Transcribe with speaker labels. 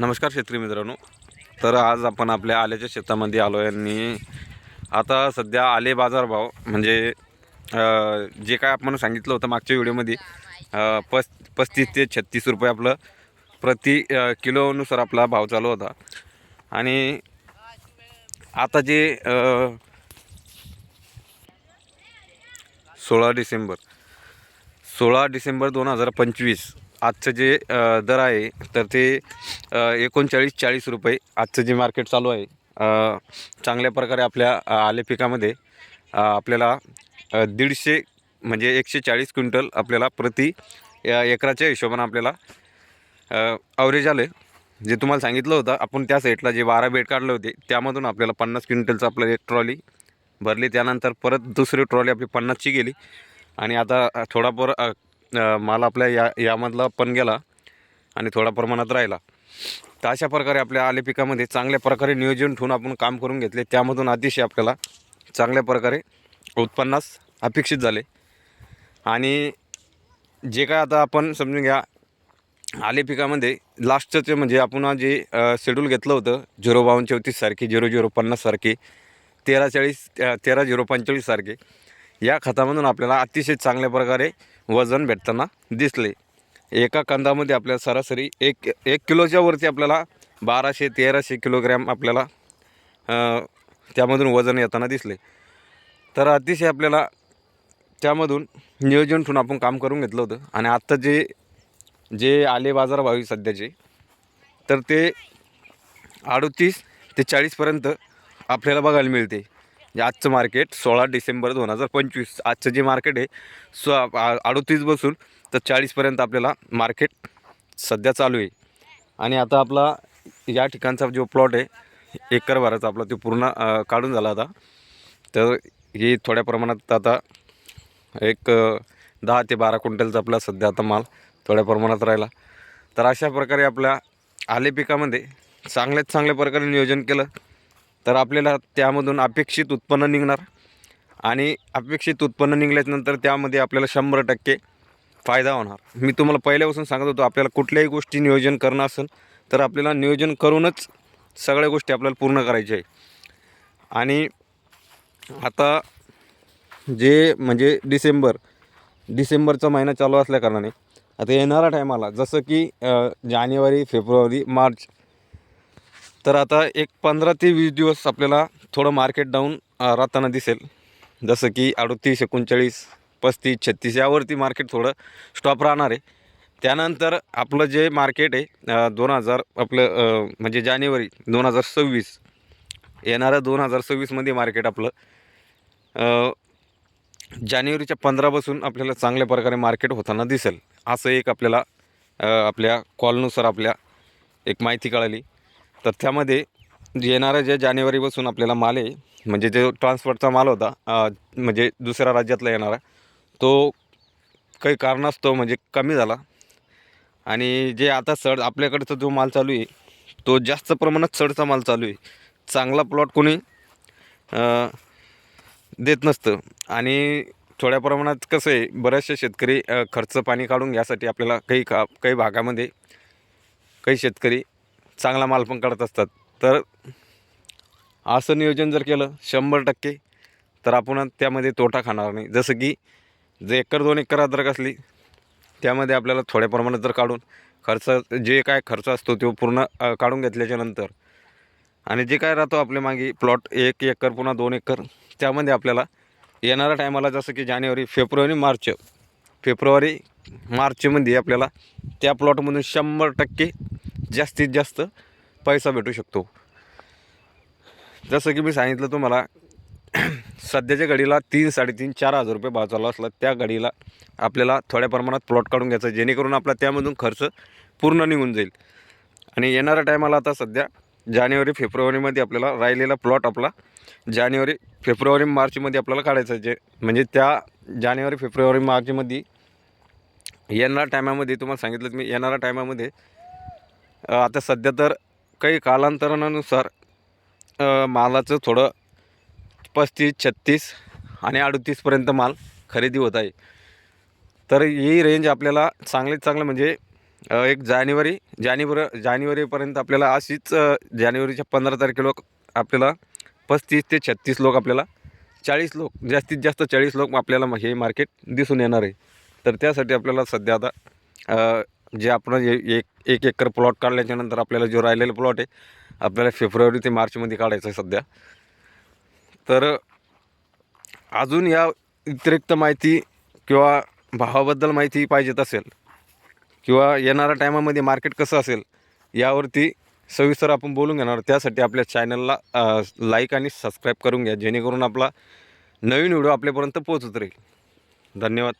Speaker 1: नमस्कार शेतकरी मित्रांनो. तर आज आपण आपल्या आल्याच्या शेतामध्ये आलो आहे आणि आता सध्या आले बाजारभाव म्हणजे जे काय आपण सांगितलं होतं मागच्या व्हिडिओमध्ये पस् पस पस्तीस ते छत्तीस रुपये आपलं प्रति किलोनुसार आपला भाव चालू होता. आणि आता जे सोळा डिसेंबर सोळा डिसेंबर दोन हजार पंचवीस आजचं जे दर आहे तर ते एकोणचाळीस चाळीस रुपये आजचं जे मार्केट चालू आहे चांगल्या प्रकारे आपल्या आले पिकामध्ये आपल्याला दीडशे म्हणजे एकशे चाळीस क्विंटल आपल्याला प्रति एकराच्या हिशोबानं आपल्याला अवरेज आलं जे तुम्हाला सांगितलं होतं आपण त्या साईडला जे बारा बेड काढले होते त्यामधून आपल्याला पन्नास क्विंटलचं आपलं एक ट्रॉली भरली. त्यानंतर परत दुसरी ट्रॉली आपली पन्नासची गेली. आणि आता अ, थोडाफार माल आपल्या या यामधला पण गेला आणि थोडा प्रमाणात राहिला. तर अशा प्रकारे आपल्या आले पिकामध्ये चांगल्या प्रकारे नियोजन ठेवून आपण काम करून घेतले. त्यामधून अतिशय आपल्याला चांगल्या प्रकारे उत्पन्नास अपेक्षित झाले. आणि जे काय आता आपण समजून घ्या आले पिकामध्ये लास्टचं म्हणजे आपण जे शेड्यूल घेतलं होतं झिरो बावन्न चौतीस सारखे झिरो झिरो पन्नास सारखे तेरा चाळीस तेरा झिरो पंचेचाळीस सारखे या खतामधून आपल्याला अतिशय चांगल्या प्रकारे वजन भेटताना दिसले. एका कंदामध्ये आपल्याला सरासरी एक एक किलोच्या वरती आपल्याला बाराशे तेराशे किलोग्रॅम आपल्याला त्यामधून वजन येताना दिसले. तर अतिशय आपल्याला त्यामधून नियोजन ठेवून आपण काम करून घेतलं होतं. आणि आत्ता जे जे आले बाजारभाव आहे सध्याचे तर ते अडतीस ते चाळीसपर्यंत आपल्याला बघायला मिळते. म्हणजे आजचं मार्केट सोळा डिसेंबर दोन हजार पंचवीस आजचं जे मार्केट आहे सो अडतीस बसून तर चाळीसपर्यंत आपल्याला मार्केट सध्या चालू आहे. आणि आता आपला या ठिकाणचा जो प्लॉट आहे एकर भराचा आपला तो पूर्ण काढून झाला आता. तर हे थोड्या प्रमाणात आता एक दहा ते बारा क्विंटलचा आपला सध्या आता माल थोड्या प्रमाणात राहिला. तर अशा प्रकारे आपल्या आले पिकामध्ये चांगल्यात चांगल्या प्रकारे नियोजन केलं. तर आपल्याला त्यामधून अपेक्षित उत्पन्न निघणार. आणि अपेक्षित उत्पन्न निघाल्याच्यानंतर त्यामध्ये आपल्याला शंभर टक्के फायदा होणार. मी तुम्हाला पहिल्यापासून सांगत होतो आपल्याला कुठल्याही गोष्टी नियोजन करणं असेल तर आपल्याला नियोजन करूनच सगळ्या गोष्टी आपल्याला पूर्ण करायच्या आहे आणि आता जे म्हणजे डिसेंबर डिसेंबरचा महिना चालू असल्याकारणाने आता येणाऱ्या टायमाला जसं की जानेवारी फेब्रुवारी मार्च तर आता एक पंधरा ते वीस दिवस आपल्याला थोडं मार्केट डाऊन राहताना दिसेल. जसं की अडतीस एकोणचाळीस पस्तीस छत्तीस यावरती मार्केट थोडं स्टॉप राहणार आहे. त्यानंतर आपलं जे मार्केट आहे दोन हजार आपलं म्हणजे जानेवारी दोन हजार सव्वीस येणाऱ्या दोन हजार सव्वीसमध्ये मार्केट आपलं जानेवारीच्या पंधरापासून आपल्याला चांगल्या प्रकारे मार्केट होताना दिसेल. असं एक आपल्याला आपल्या कॉलनुसार आपल्या एक माहिती कळाली. तर त्यामध्ये जे ज्या जानेवारीपासून आपल्याला माल आहे म्हणजे जो ट्रान्सपोर्टचा माल होता म्हणजे दुसऱ्या राज्यातला येणारा तो काही कारणास्तव म्हणजे कमी झाला. आणि जे आता सड आपल्याकडचा जो माल चालू आहे तो जास्त प्रमाणात सडचा माल चालू आहे. चांगला प्लॉट कोणी देत नसतं. आणि थोड्या प्रमाणात कसं आहे बऱ्याचशा शेतकरी खर्च पाणी काढून घ्यासाठी आपल्याला काही का काही भागामध्ये काही शेतकरी चांगला माल पण काढत असतात. तर असं नियोजन जर केलं शंभर टक्के तर आपण त्यामध्ये तोटा खाणार नाही. जसं की जे एकर दोन एकर अद्रक असली त्यामध्ये आपल्याला थोड्या प्रमाणात जर काढून खर्च जे काय खर्च असतो तो पूर्ण काढून घेतल्याच्यानंतर आणि जे काय राहतो आपल्या मागे प्लॉट एक एकर पुन्हा दोन एकर त्यामध्ये आपल्याला येणाऱ्या टायमाला जसं की जानेवारी फेब्रुवारी मार्च फेब्रुवारी मार्चमध्ये आपल्याला त्या प्लॉटमधून शंभर टक्के जास्तीत जास्त पैसा भेटू शकतो. जसं की मी सांगितलं तुम्हाला सध्याच्या घडीला तीन साडेतीन चार हजार रुपये भाव चालू असला त्या घडीला आपल्याला थोड्या प्रमाणात प्लॉट काढून घ्यायचा जेणेकरून आपला त्यामधून खर्च पूर्ण निघून जाईल. आणि येणाऱ्या टायमाला आता सध्या जानेवारी फेब्रुवारीमध्ये आपल्याला राहिलेला प्लॉट आपला जानेवारी फेब्रुवारी मार्चमध्ये आपल्याला काढायचं आहे जे म्हणजे त्या जानेवारी फेब्रुवारी मार्चमध्ये येणाऱ्या टायमामध्ये तुम्हाला सांगितलं मी येणाऱ्या टायमामध्ये आता सध्या तर काही कालांतरानुसार मालाचं थोडं पस्तीस छत्तीस आणि अडतीसपर्यंत माल खरेदी होत आहे. तर ही रेंज आपल्याला चांगलीत चांगलं म्हणजे एक जानेवारी जानेवारी जानेवारीपर्यंत आपल्याला अशीच जानेवारीच्या पंधरा तारखेला आपल्याला पस्तीस ते छत्तीस लोक आपल्याला चाळीस लोक जास्तीत जास्त चाळीस लोक आपल्याला म- हे मार्केट दिसून येणार आहे. तर त्यासाठी आपल्याला सध्या आता जे आपण एक एक एकर प्लॉट काढल्याच्यानंतर आपल्याला जो राहिलेला प्लॉट आहे आपल्याला फेब्रुवारी ते मार्चमध्ये काढायचा आहे सध्या. तर अजून या व्यतिरिक्त माहिती किंवा भावाबद्दल माहिती पाहिजेत असेल किंवा येणाऱ्या टायमामध्ये मार्केट कसं असेल यावरती सविस्तर आपण बोलून घेणार त्यासाठी आपल्या चॅनलला लाईक आणि सबस्क्राईब करून घ्या जेणेकरून आपला नवीन व्हिडिओ आपल्यापर्यंत पोहोचत राहील. धन्यवाद.